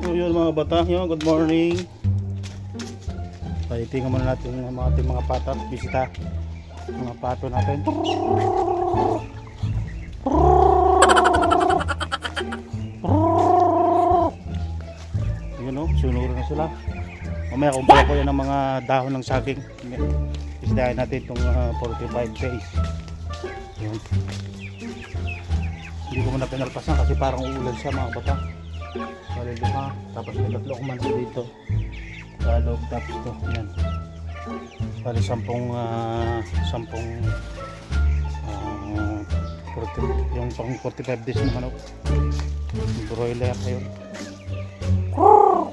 So yun mga bata, yun, good morning. So, tingnan muna natin yung mga ating mga pato, bisita. Mga pato natin. Yun o, sunuro na sila. Mamaya kumpara ko yan ng mga dahon ng saging. Bisitahin natin itong ah, 45 days. Yun. Hindi ko muna pinalpasan kasi parang uulan siya mga bata. Bali lima. Tapos may tatlo akong manso dito. Sa loob tapos to. Yan. Bali sampung ah, sampung ah, 40, yung pang 45 days na manok. Broiler ayun.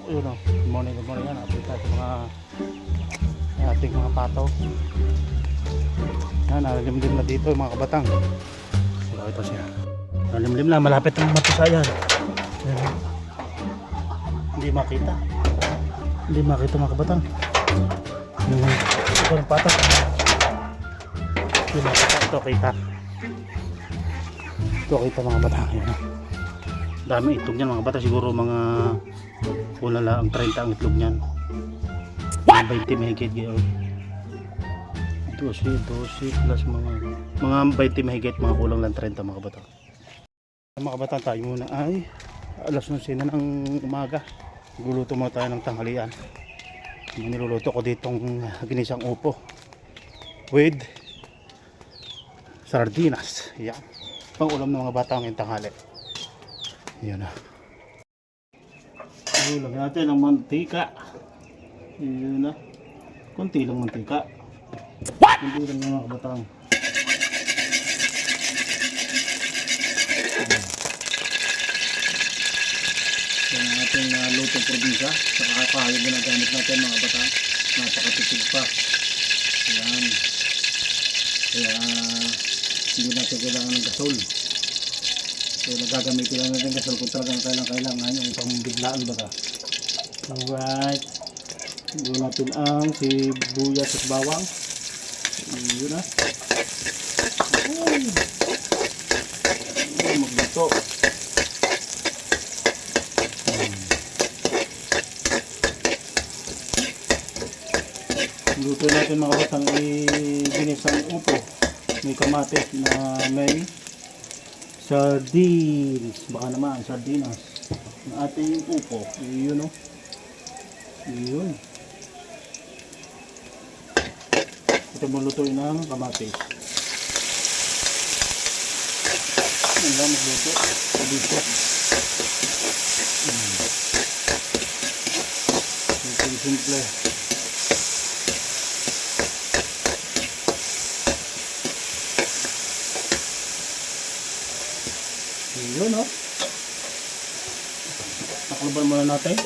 Ayun o. Good morning, good morning. Yan. Update sa mga ating mga pato. Yan, nalimlim na dito yung mga kabatang. So, ito siya. Nalimlim na, malapit ang matusayan. Hindi makita. Hindi makita mga kabatang. Yung ito ng pato. Hindi makita. Ito kita. Ito kita mga batang. Yan. Dami itlog niyan mga bata. Siguro mga kulang lang ang 30 ang itlog niyan. Mga 20 mahigit yun. 12, 12 plus mga mga 20 mahigit mga kulang lang 30 mga bata. Mga bata tayo muna ay alas 11 na ng umaga. Guluto muna tayo ng tanghalian. Niluluto ko ditong ginisang upo with sardinas. Yan. Pang ulam ng mga bata ang tanghali. Yan na. Ulam natin ng mantika. Yan na. Kunti lang mantika. Hindi lang yung mga kabatang. Yan ang ating uh, lutong probinsya. Sa kakahayag na gamit natin mga kabatang. Napakatipid pa. Yan. Kaya hindi natin kailangan ng gasol. So nagagamitin lang natin gasol kung talagang kailangan kailangan yung pambiglaan baga. Alright. Gawin natin ang sibuyas at bawang. Yun na. Ay. Ay, magluto. Hmm. Luto natin mga batang ginisang upo. May kamatis na may sardines. Baka naman, sardinas. Ang ating upo. Yun o. Yun. Ito mo lutuin ng kamatis. Yan lang magluto. Dito. Mm. Simple, simple. Yun o. Takluban muna natin.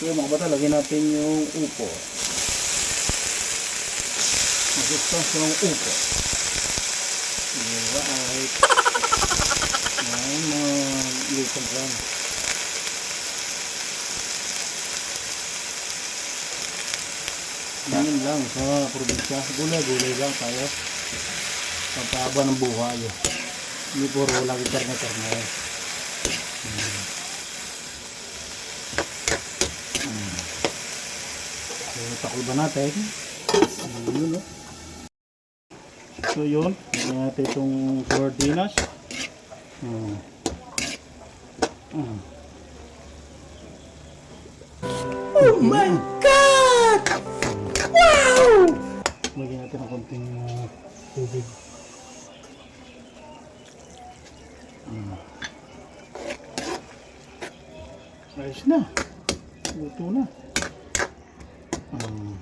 So mga bata, lagyan natin yung upo. Mag-express yung upo. Alright. Yan, mga lutong lang. Ganyan lang sa probinsya. Gulay-gulay lang tayo. Pagkaba ng buhay. Hindi puro lagi karne-karne. Hmm. So, takluban natin. Yun, no? So, yun. Lagyan natin itong sardinas. Hmm. Hmm. Oh my God! Wow! Lagyan natin ng konting tubig. Ayos na. Luto na. Um,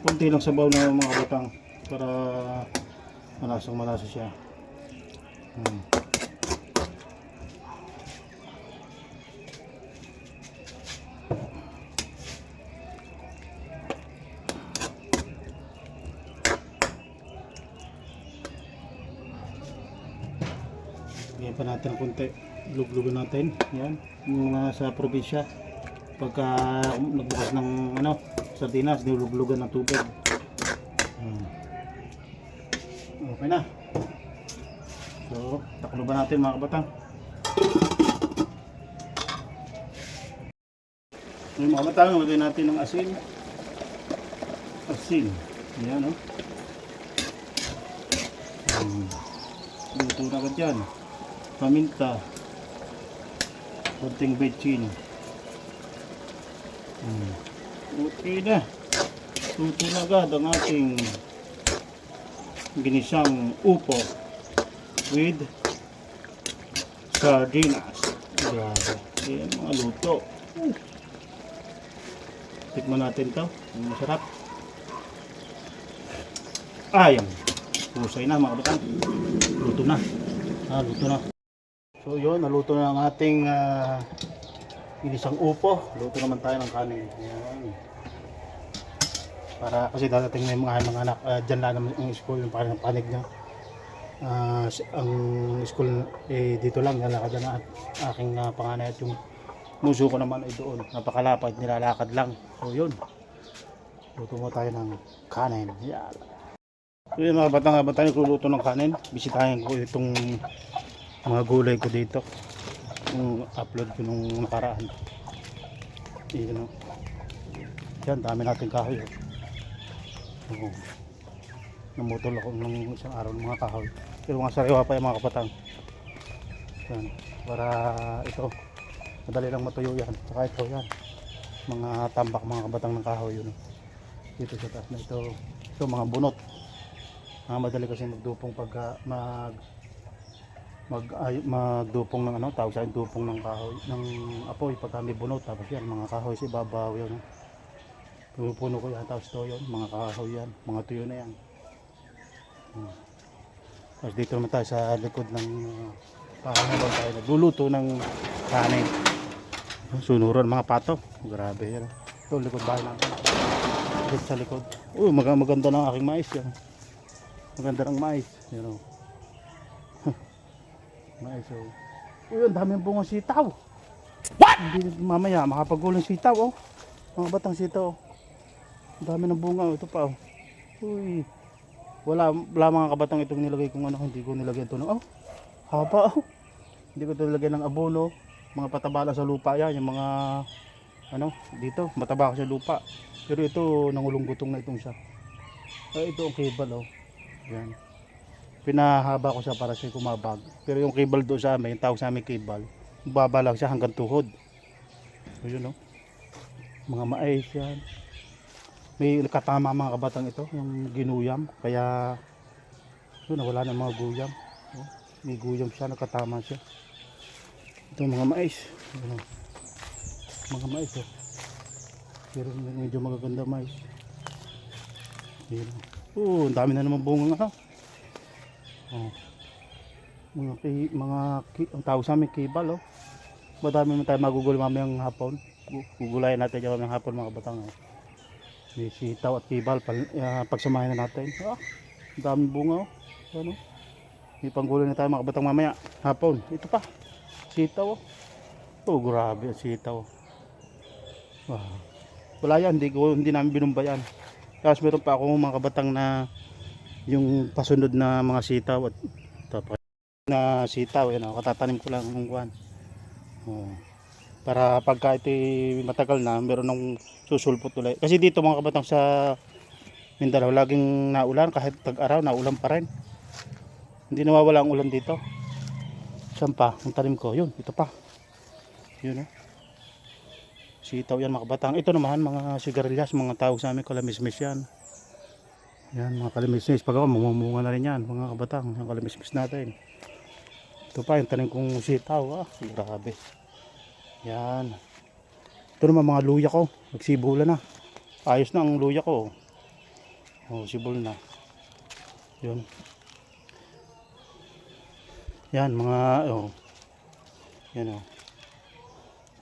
konti lang sabaw na mga batang para malasang malasa siya. Hmm. Bigyan pa natin ng konti. Luglugan natin. Yan. Yung mga sa probinsya. Pagka nagbukas ng ano, sardinas, niluglugan ng tubig. Hmm. Okay na. So, taklo ba natin mga kabatang? Yung mga kabatang, lagay natin ng asin. Asin. Yan, oh. Hmm. Luto na agad yan. Paminta. Kunting betchin. Hmm. Okay na. Luto na agad ang ating ginisang upo with sardinas. Grabe. Yan mga luto. Tikman natin to. Ang masarap. Ayang. Pusay na mga kabatan. Luto na. Ah, luto na. So yun, naluto na ang ating ah, inisang upo. Luto naman tayo ng kanin. Yan. Para kasi dadating na yung mga, mga anak, uh, dyan lang naman yung school, yung panig, panig niya. Si- ang school eh, dito lang, nalakad na at aking ah, panganay at yung muso ko naman ay doon. Napakalapad, nilalakad lang. So yun. Luto mo tayo ng kanin. Yan. So yun mga batang habang tayo nagluluto ng kanin, bisitahin ko itong mga gulay ko dito. Yung upload ko nung nakaraan. Yun o. Yan, dami natin kahoy. Oh. Namutol ako ng isang araw ng mga kahoy. Pero mga sariwa pa yung mga kapatang. Yan. Para ito, madali lang matuyo yan. Saka ito yan. Mga tambak mga kabatang ng kahoy yun. Dito sa taas na ito. Ito mga bunot. Ah, madali kasi magdupong pagka mag mag ay, magdupong ng ano tawag sa dupong ng kahoy ng apoy pagka may bunot tapos yan mga kahoy sa ibabaw yun no? puno ko yan tapos to yun mga kahoy yan mga tuyo na yan. Hmm. tapos dito naman tayo sa likod ng uh, pahangalan tayo nagluluto ng kanin. Sunuran mga pato. Grabe yan ito likod bahay natin. Dito sa likod. Oh mag maganda ng aking mais yan. Maganda ng mais you know mais so uy ang dami ng bunga sitaw. What? Hindi mamaya makapagulong sitaw oh. Mga batang sitaw. Oh. ang dami ng bunga oh. ito pa oh. Uy. Wala wala mga kabatang itong nilagay kong ano hindi ko nilagyan to ng oh. Haba oh. Hindi ko to nilagyan ng abono mga patabala sa lupa yan yung mga ano dito mataba kasi lupa. Pero ito nangulong gutong na itong siya. Ay ito ang cable oh. Yan pinahaba ko siya para siya kumabag. Pero yung cable doon sa amin yung tawag sa amin cable baba lang siya hanggang tuhod. So yun oh mga mais yan. May katama mga kabatang ito yung ginuyam. Kaya yun wala na mga guyam. Oh, may guyam siya nakatama siya. Ito mga mais. Oh. mga mais oh. pero medyo magaganda mais. Ayan, oh. oh ang dami na naman bunga nga oh. mga ki, mga ki, ang tawag sa amin kibal oh madami naman tayo magugul mamayang hapon Gu- gugulayan natin yung mamayang hapon mga batang oh. May sitaw at kibal. Pal, uh, pagsamahin na natin. Ah, daming bunga oh. Ano? May panggulo na tayo mga kabatang mamaya. Hapon. Ito pa. Sitaw oh. Oh, grabe ang sitaw. Wow. Wala yan. Hindi, ko, hindi namin binumba yan. Tapos meron pa ako mga kabatang na yung pasunod na mga sitaw at tapos na sitaw. Yan, oh, katatanim ko lang ng kuwan. Oh. Para pagka ito matagal na, meron ng susulpot ulit. Kasi dito mga kabatang sa Mindanao, laging naulan kahit tag-araw, naulan pa rin. Hindi nawawala ang ulan dito. Saan pa? Ang tanim ko. Yun, ito pa. Yun eh. Sitaw yan mga kabatang. Ito naman mga sigarilyas, mga tawag sa amin kalamismis yan. Yan mga kalamismis. Pag ako, mamumunga na rin yan mga kabatang. Yung kalamismis natin. Ito pa yung tanim kong sitaw. Ah, grabe. Yan. Ito naman mga luya ko. Nagsibula na. Ayos na ang luya ko. Oh, sibol na. Yun. Yan, mga, oh. Yan, oh.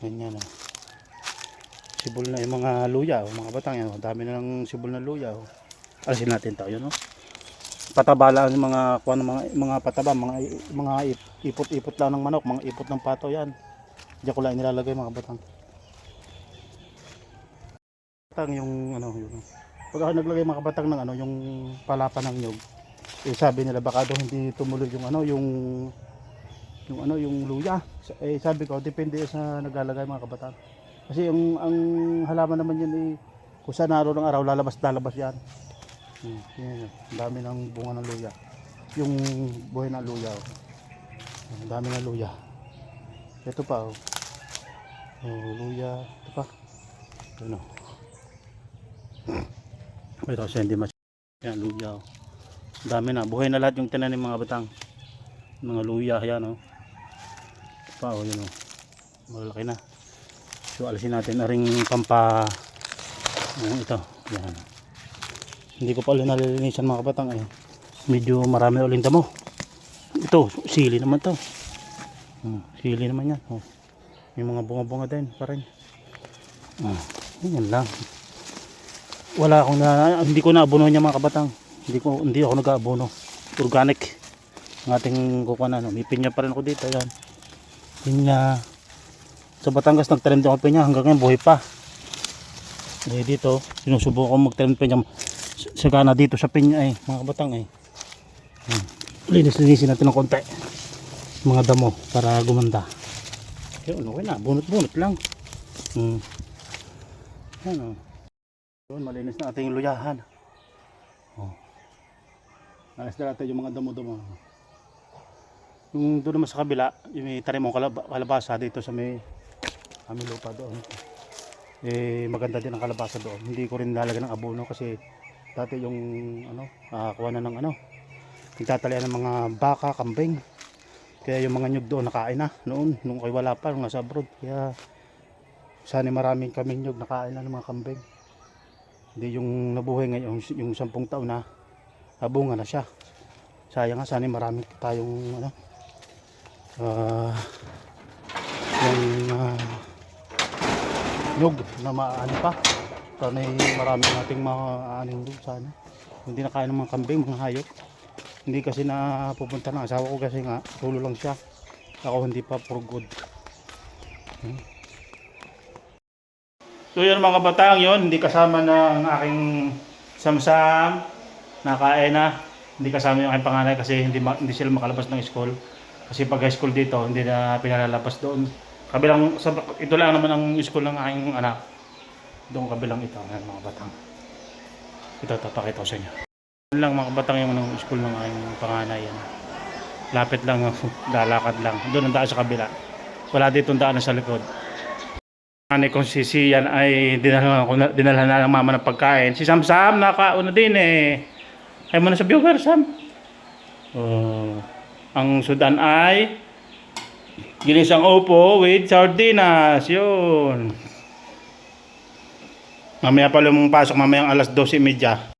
Yan, yan, oh. Sibol na yung mga luya, oh. Mga batang, yan, oh. Dami na ng sibol na luya, oh. Alisin natin to, yun, oh. Pataba lang yung mga, kuha ng mga, mga pataba, mga, mga ip- ipot-ipot lang ng manok, mga ipot ng pato, yan. Diyan ko lang nilalagay mga batang. Batang yung ano yung pag ako naglagay mga batang ng ano yung palapa ng nyog. Eh, sabi nila baka daw hindi tumuloy yung ano, yung yung ano, yung luya. Eh sabi ko, depende sa naglalagay mga kabataan. Kasi yung ang halaman naman yun eh, kung saan araw ng araw lalabas lalabas yan. Hmm. Ang dami ng bunga ng luya. Yung buhay ng luya. oh. Ang dami ng luya. Ito pa oh. Oh, luya. Ito pa. Ano? Ito kasi hindi mas yan luya. oh. Dami na. Buhay na lahat yung tinanim mga batang. Mga luya yan oh. Ito pa oh yun oh. Malalaki na. So alisin natin na ring pampa ano ito. Yan. Hindi ko pa ulit nalilinisan mga kabatang eh. Medyo marami ulit damo. Ito, sili naman to. Hmm, sili naman yan. Oh. May mga bunga-bunga din pa rin. Ah, yan lang. Wala akong na, hindi ko naabono niya mga kabatang. Hindi ko hindi ako nag-aabono. Organic. Ang ating kukuha na. No. May pinya pa rin ako dito. Yan. Pinya. Sa Batangas nagtanim din ako pinya. Hanggang ngayon buhay pa. Eh dito, sinusubukan ko magtanim ng pinya. Sagana dito sa pinya eh. Mga kabatang eh. Hmm. Linis-linisin natin ng konti. Mga damo para gumanda. Yun, okay na. Bunot-bunot lang. Hmm. Yan o. Yun, malinis na ating luyahan. Oh. Alas na natin yung mga damo-damo. Yung doon naman sa kabila, yung may tanim mong kalab- kalabasa dito sa may aming lupa doon. Eh, maganda din ang kalabasa doon. Hindi ko rin lalagyan ng abono kasi dati yung ano, nakakuha na ng ano, nagtatalian ng mga baka, kambing. Kaya yung mga nyug doon nakain na noon, nung kayo wala pa, nung nasa abroad. Kaya sana maraming kaming nyug nakain na ng mga kambing. Hindi yung nabuhay ngayon, yung, sampung taon na, abunga na siya. Sayang nga, sana marami tayong ano, ah, yung ah, nyug na maano pa. Sana marami nating maaaning doon sana. Hindi nakain ng mga kambing, mga hayop. Hindi kasi na pupunta ng asawa ko kasi nga tulo lang siya. Ako hindi pa for good. Hmm. So yun mga batang yun, hindi kasama ng aking samsam, nakain na. Hindi kasama yung aking panganay kasi hindi, hindi sila makalabas ng school. Kasi pag high school dito, hindi na pinalalabas doon. Kabilang, sa, ito lang naman ang school ng aking anak. Doon kabilang ito, yan mga batang. Ito, papakita ko sa inyo. Yun lang mga batang yung ng school ng aking panganay. Yan. Lapit lang, lalakad lang. Doon ang daan sa kabila. Wala dito ang daan sa likod. Ani kong si Sian ay dinala, ko na, dinala na ng mama ng pagkain. Si Sam Sam nakauna din eh. Ay mo na sa viewer Sam. Oh, ang sudan ay ginisang upo with sardinas. Yun. Mamaya pala mong pasok mamayang alas 12.30.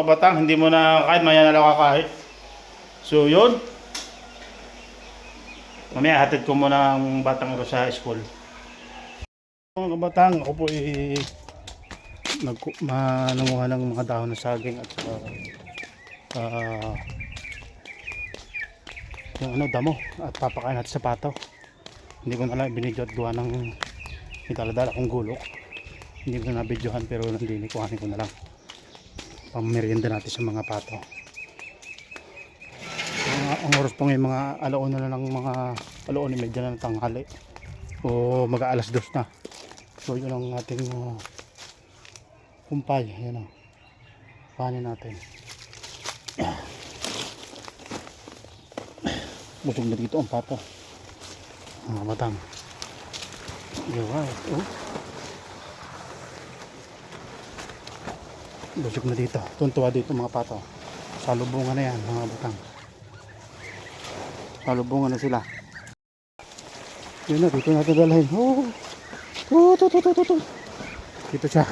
Mga batang, hindi mo na kahit maya na lang kakain. So yun. Mamaya hatid ko muna ang batang ito sa school. Mga kabatang, ako po ay nag manunguha ng mga dahon ng saging at saka ah, yung ano damo at papakain natin sa pato. Hindi ko na lang binidyo at gawa ng italadala kong gulok. Hindi ko na nabidyohan pero nandini kuhanin ko na lang. Pamerienda natin sa mga pato. Ang, ang oras pa ngayon mga alaon na lang ng mga alaon medya na ng tanghali o mag alas dos na. So yun ang ating uh, kumpay. Yan o. Panin natin. Busog na dito ang pato. Mga matang. Alright. Oh. Busog na dito. Tuntua dito mga pato. Salubungan na yan mga batang. Salubungan na sila. Yun na, dito natin dalhin. Oh. Oh, to, to, to, to, to. Dito siya.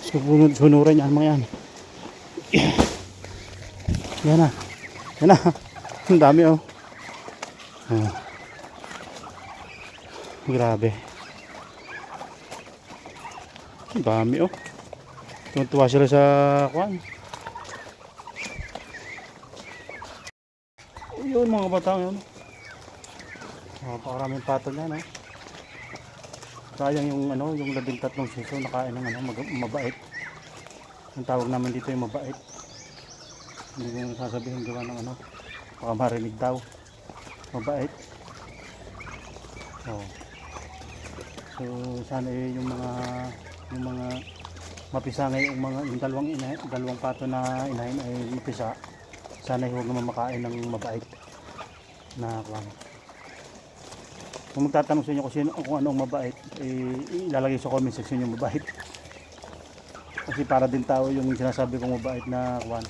Susunod, sunuran yan mga yan. Yan na. Yan na. Ang dami oh. Ah. Grabe. Ang dami oh. Tuntua sila sa kwan. Yun mga batang yun. Napakaraming pato niya no. Sayang yung ano, yung labing tatlong siso nakain ng ano, mag- mabait. Ang tawag namin dito yung mabait. Hindi ko na sasabihin gawa ng ano. Baka marinig daw. Mabait. Oh. So sana eh, yung mga yung mga mapisangay yung mga yung dalawang ina, dalawang pato na inahin ay mapisa. Sana huwag naman makain ng mabait na kwan. Kung magtatanong sa inyo kung, sino, kung ano ang mabait, eh, ilalagay sa comment section yung mabait. Kasi para din tao yung sinasabi kong mabait na kwan.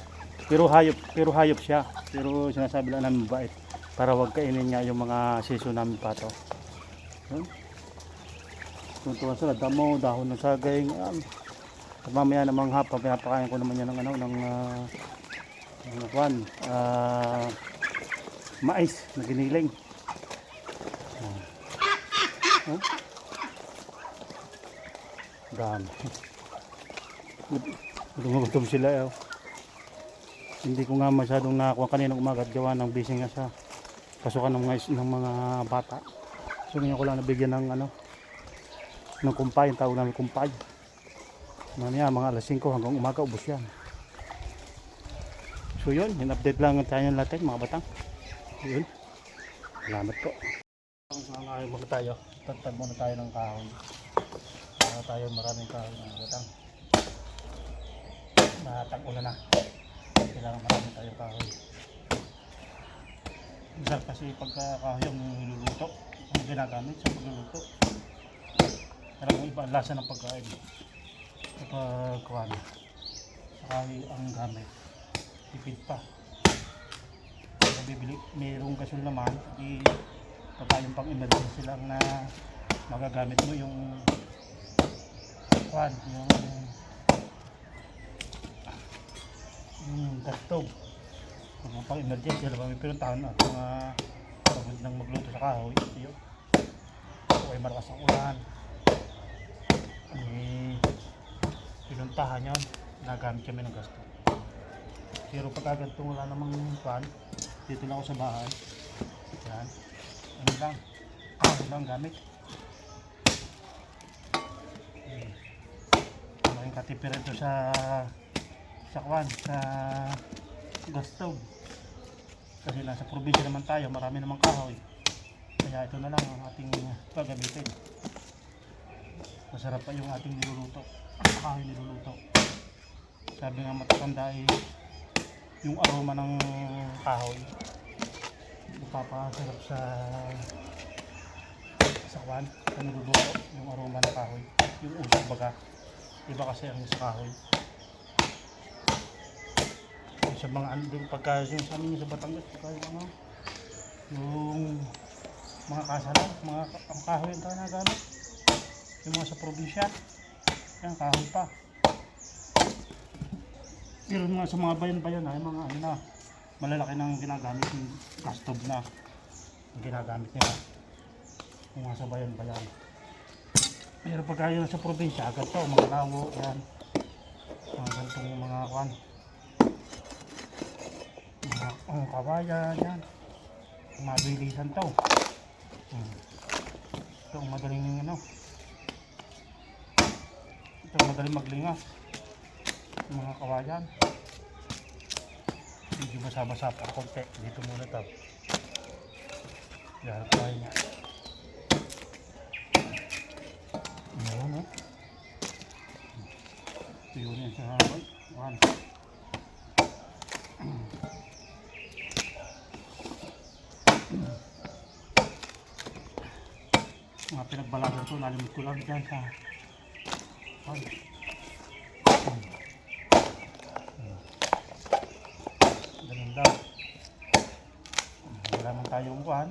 Pero hayop, pero hayop siya. Pero sinasabi lang namin mabait. Para wag kainin nga yung mga seso namin pato. Yun. Tuntuan sila, damo, dahon ng saging. Um, mamaya namang hapa, pinapakain ko naman yan ng ano, ng uh, ng kwan, ah, mais na giniling. Oh. Dami. Gumagutom sila eh. oh. Hindi ko nga masyadong nakakuha kanina umaga at gawa ng busy nga sa pasukan ng mga, ng mga bata. So ngayon ko lang nabigyan ng ano ng kumpay, yung tawag namin kumpay. Mamaya mga alas 5 hanggang umaga ubos yan. So yun, yung update lang tayo ng lahat mga batang. Yun. Salamat po. Ang mga muna tayo. Tagtag muna tayo ng kahoy. Para tayo maraming kahoy mga batang. Natag ulan na. Kailangan maraming tayo kahoy. Minsan kasi pagka kahoy ang niluluto, ang ginagamit sa pagluluto. Alam mo iba ang lasa ng pagkain. Kapag kuhan, sa kahoy ang gamit. Tipid pa. Kung bibili, mayroong gasol naman, di baka yung pang emergency lang na magagamit mo yung kuhan, yung yung gas stove. Kung pang emergency, alam may pinuntahan at mga pagod ng magluto sa kahoy, yun. O ay malakas ang ulan. Eh, pinuntahan yun, nagamit kami ng gas stove. Pero pag ganito wala namang pan, dito lang ako sa bahay. Yan. Ano lang, kahoy lang gamit. Eh, Malaking katipir ito sa sa kwan, sa gas stove. Kasi nasa probinsya naman tayo, marami namang kahoy. Kaya ito na lang ang ating gagamitin. Masarap pa yung ating niluluto. Ang kahoy niluluto. Sabi nga matatanda eh, yung aroma ng kahoy magpapasarap sa sa kwan, sa niluluto, yung aroma ng kahoy. Yung usok baga. Iba kasi ang sa kahoy. Sa mga ano din pagka sa amin sa Batangas pagka yung ano yung mga kasalan mga ang kahoy ang tayo nagamit yung mga sa probinsya yan kahoy pa. Pero mga sa mga bayan-bayan ay mga ano na malalaki nang ginagamit yung gas stove na. Ang ginagamit nila. Yung mga sa bayan-bayan pero pagka yun sa probinsya agad to mga lawo yan. Mga ganitong mga kwan. Mga ang kawayan yan. Mabilisan to. Hmm. ito ang madaling ano ito ang madaling maglingas mga kawayan. Medyo basa-basa pa konti. Dito muna to. Yan kawayan niya. Yun eh ito yun yung sa habay one mga pinagbalagan ko nalimit ko lang dyan sa. Ganun daw. Wala man tayong kuhan.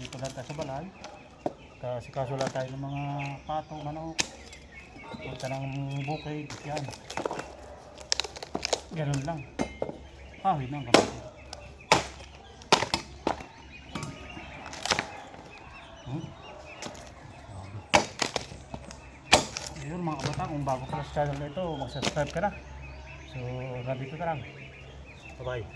Dito lang tayo sa balay. Kasi kaso lang tayo ng mga pato, manok. Punta ng bukid. Yan. Ganun lang. Kahoy lang kapatid. Hmm? Ayun mga kabata, kung bago ka sa channel na ito, mag-subscribe ka na. So, nandito ka lang. Bye-bye.